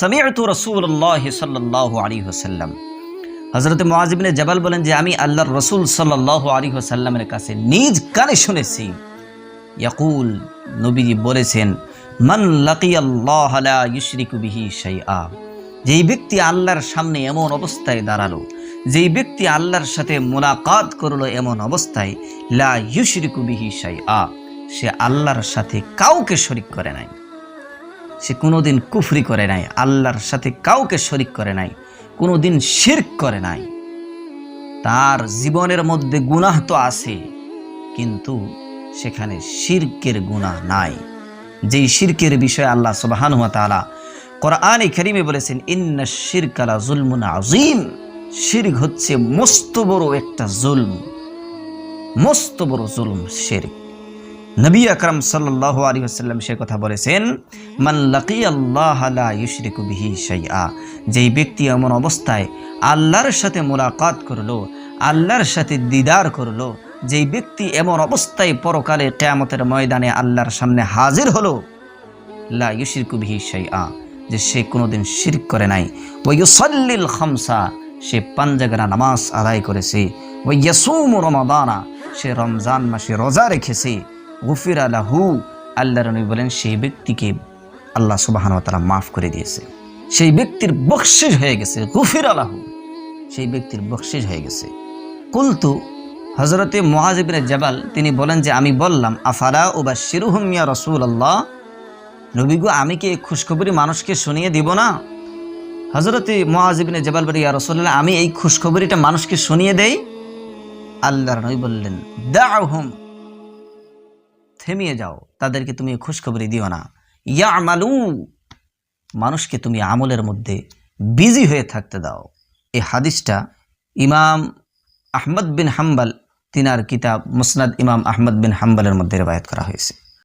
সামিআতু রাসূলুল্লাহ সাল্লাল্লাহু আলাইহি ওয়াসাল্লাম। হযরত মুআজ ইবনে জাবাল বলেন যে, আমি আল্লাহর রাসূল সাল্লাল্লাহু আলাইহি ওয়াসাল্লামের কাছে নিজ কানে শুনেছি। ইয়াকুল নবীজি বলেছেন, মান লাকিয়াল্লাহ লা ইউশরিকু বিহি শাইআ। যেই ব্যক্তি আল্লাহর সামনে এমন অবস্থায় দাঁড়াল, যেই ব্যক্তি আল্লাহর সাথে মোলাকাত করল এমন অবস্থায়, লা ইউশরিকু বিহি শাইআ। সে আল্লাহর সাথে কাউকে শরিক করে নাই। সে কোনোদিন কুফরি করে নাই, আল্লাহর সাথে কাউকে শরিক করে নাই, কোনোদিন শিরক করে নাই। তার জীবনের মধ্যে গুনাহ তো আছে, কিন্তু সেখানে শিরকের গুনাহ নাই। যেই শিরকের বিষয়ে আল্লাহ সুবহানাহু ওয়া তাআলা কোরআনে কারীমে বলেছেন, ইন্না শিরকালা জুলমুন আযীম। শিরক হচ্ছে মস্ত বড় একটা জুলম, মস্ত বড় জুলম, শিরক। নবী আকরাম সাল্লাল্লাহু আলাইহি ওয়াসাল্লাম সে কথা বলেছেন লাকিয়াল্লাহ লা ইউশরিকু শাইআ। যেই ব্যক্তি এমন অবস্থায় আল্লাহর সাথে মোলাকাত করল, আল্লাহর সাথে দিদার করল, যেই ব্যক্তি এমন অবস্থায় পরকালে কিয়ামতের ময়দানে আল্লাহর সামনে হাজির হলো, লা ইউশরিকু বিহি শাইআ, যে সে কোনোদিন শিরক করে নাই। ওয়া ইউসাল্লিল খামসা, সে পাঞ্জাগরা নামাজ আদায় করেছে। ওয়া ইয়াসুমু রমাদানা, সে রমজান মাসে রোজা রেখেছে। গুফির আলাহু, আল্লাহর নবী বলেন, সেই ব্যক্তিকে আল্লাহ সুবাহান তালা মাফ করে দিয়েছে। সেই ব্যক্তির বকশিস হয়ে গেছে, গুফির আলাহু। সেই ব্যক্তির বকশিস হয়ে গেছে। কুলতু হজরতে মহাজিবিন জবাল, তিনি বলেন যে, আমি বললাম আফারা ও বা শিরুহমিয়া রসুল আল্লাহ নবীগু আমি কি এই খুশখবরি মানুষকে শুনিয়ে দিব না? হজরতে মহাজিবিনে জবাল বলি, ইয়া রসুল্লাহ আমি এই খুশখবরিটা মানুষকে শুনিয়ে দেই? আল্লাহর নবী বললেন দাহুম থেমিয়ে যাও। তাদেরকে তুমি খুশখবরি দিও না। ইয়া আমালু মানুষকে তুমি আমলের মধ্যে বিজি হয়ে থাকতে দাও। এই হাদিসটা ইমাম আহমদ বিন হাম্বাল, তিনার কিতাব মুসনাদ ইমাম আহমদ বিন হাম্বালের মধ্যে রেবায়ত করা হয়েছে।